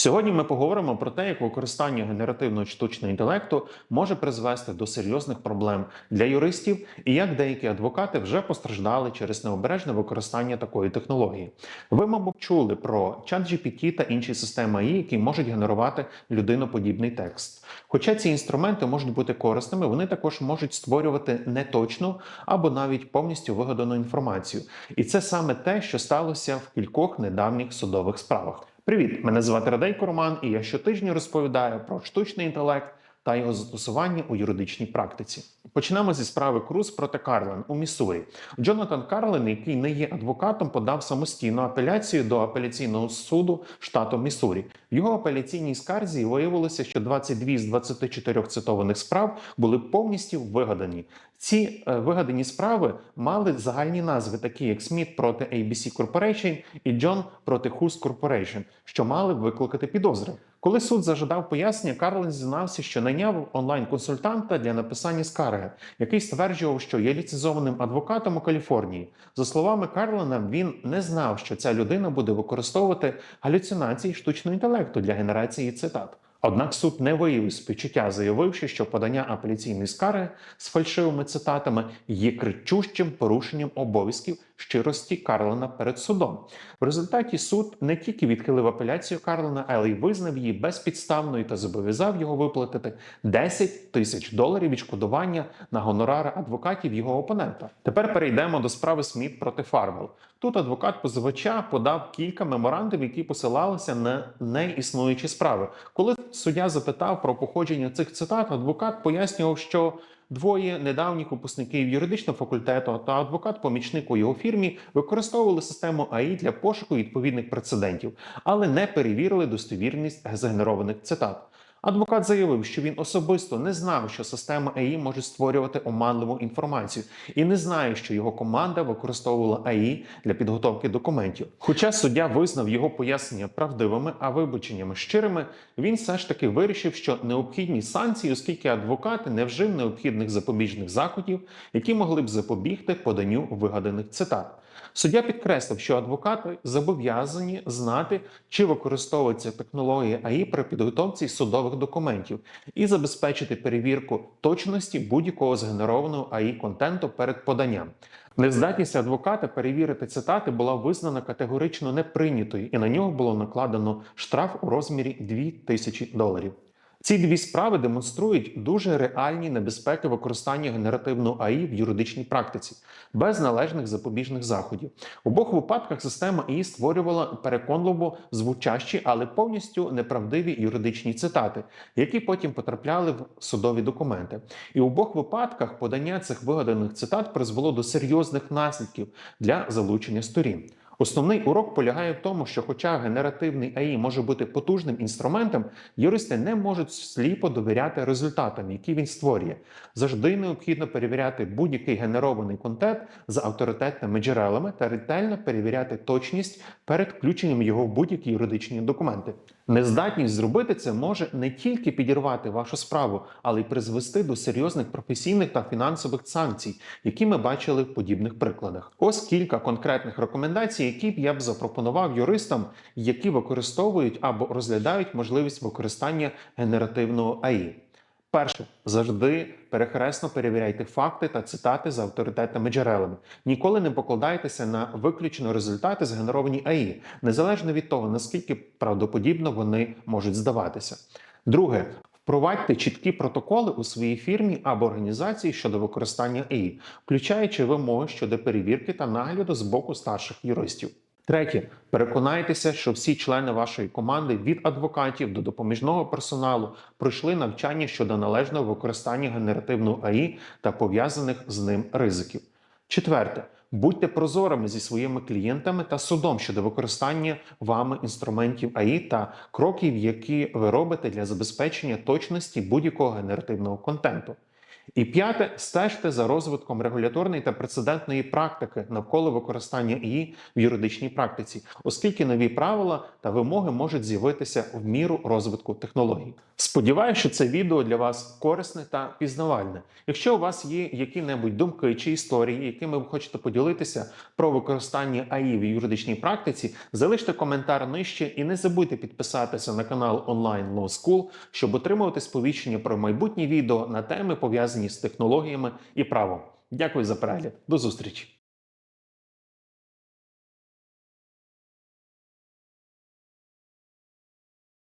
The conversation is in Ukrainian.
Сьогодні ми поговоримо про те, як використання генеративного штучного інтелекту може призвести до серйозних проблем для юристів, і як деякі адвокати вже постраждали через необережне використання такої технології. Ви, мабуть, чули про ChatGPT та інші системи AI, які можуть генерувати людиноподібний текст. Хоча ці інструменти можуть бути корисними, вони також можуть створювати неточну або навіть повністю вигадану інформацію. І це саме те, що сталося в кількох недавніх судових справах. Привіт! Мене звати Радейко Роман, і я щотижня розповідаю про штучний інтелект та його застосування у юридичній практиці. Почнемо зі справи Круз проти Карлен у Міссурі. Джонатан Карлен, який не є адвокатом, подав самостійну апеляцію до апеляційного суду штату Міссурі. В його апеляційній скарзі виявилося, що 22 з 24 цитованих справ були повністю вигадані. Ці е, вигадані справи мали загальні назви, такі як Сміт проти ABC Corporation і Джон проти Hus Corporation, що мали викликати підозри. Коли суд зажадав пояснення, Карлен зізнався, що найняв онлайн-консультанта для написання скарги, який стверджував, що є ліцензованим адвокатом у Каліфорнії. За словами Карлена, він не знав, що ця людина буде використовувати галюцинації штучного інтелекту для генерації цитат. Однак суд не виявив співчуття, заявивши, що подання апеляційної скарги з фальшивими цитатами є кричущим порушенням обов'язків щирості Карлена перед судом. В результаті суд не тільки відхилив апеляцію Карлена, але й визнав її безпідставною та зобов'язав його виплатити 10 тисяч доларів відшкодування на гонорари адвокатів його опонента. Тепер перейдемо до справи Сміт проти Фарвел. Тут адвокат позивача подав кілька меморандів, які посилалися на неіснуючі справи. Коли суддя запитав про походження цих цитат, адвокат пояснював, що двоє недавніх випускників юридичного факультету та адвокат-помічник у його фірмі використовували систему АІ для пошуку відповідних прецедентів, але не перевірили достовірність згенерованих цитат. Адвокат заявив, що він особисто не знав, що система АІ може створювати оманливу інформацію, і не знає, що його команда використовувала АІ для підготовки документів. Хоча суддя визнав його пояснення правдивими, а вибаченнями щирими, він все ж таки вирішив, що необхідні санкції, оскільки адвокат не вжив необхідних запобіжних заходів, які могли б запобігти поданню вигаданих цитат. Суддя підкреслив, що адвокати зобов'язані знати, чи використовується технологія АІ при підготовці судових документів і забезпечити перевірку точності будь-якого згенерованого АІ контенту перед поданням. Нездатність адвоката перевірити цитати була визнана категорично неприйнятою, і на нього було накладено штраф у розмірі 2000 доларів. Ці дві справи демонструють дуже реальні небезпеки використання генеративного АІ в юридичній практиці без належних запобіжних заходів. У обох випадках система АІ створювала переконливо звучащі, але повністю неправдиві юридичні цитати, які потім потрапляли в судові документи. І у обох випадках подання цих вигаданих цитат призвело до серйозних наслідків для залучення сторін. Основний урок полягає в тому, що, хоча генеративний АІ може бути потужним інструментом, юристи не можуть сліпо довіряти результатам, які він створює. Завжди необхідно перевіряти будь-який генерований контент за авторитетними джерелами та ретельно перевіряти точність перед включенням його в будь-які юридичні документи. Нездатність зробити це може не тільки підірвати вашу справу, але й призвести до серйозних професійних та фінансових санкцій, які ми бачили в подібних прикладах. Ось кілька конкретних рекомендацій, які б я б запропонував юристам, які використовують або розглядають можливість використання генеративного АІ. Перше, завжди перехресно перевіряйте факти та цитати за авторитетними джерелами. Ніколи не покладайтеся на виключно результати, згенеровані АІ, незалежно від того, наскільки правдоподібно вони можуть здаватися. Друге, Впровадьте чіткі протоколи у своїй фірмі або організації щодо використання АІ, включаючи вимоги щодо перевірки та нагляду з боку старших юристів. Третє, переконайтеся, що всі члени вашої команди від адвокатів до допоміжного персоналу пройшли навчання щодо належного використання генеративного АІ та пов'язаних з ним ризиків. Четверте. Будьте прозорими зі своїми клієнтами та судом щодо використання вами інструментів АІ та кроків, які ви робите для забезпечення точності будь-якого генеративного контенту. І п'яте, стежте за розвитком регуляторної та прецедентної практики навколо використання ІІ в юридичній практиці, оскільки нові правила та вимоги можуть з'явитися в міру розвитку технологій. Сподіваюся, що це відео для вас корисне та пізнавальне. Якщо у вас є які-небудь думки чи історії, якими ви хочете поділитися про використання АІ в юридичній практиці, залиште коментар нижче і не забудьте підписатися на канал Online Law School, щоб отримувати сповіщення про майбутні відео на теми пов'язані з технологіями і правом. Дякую за перегляд. До зустрічі!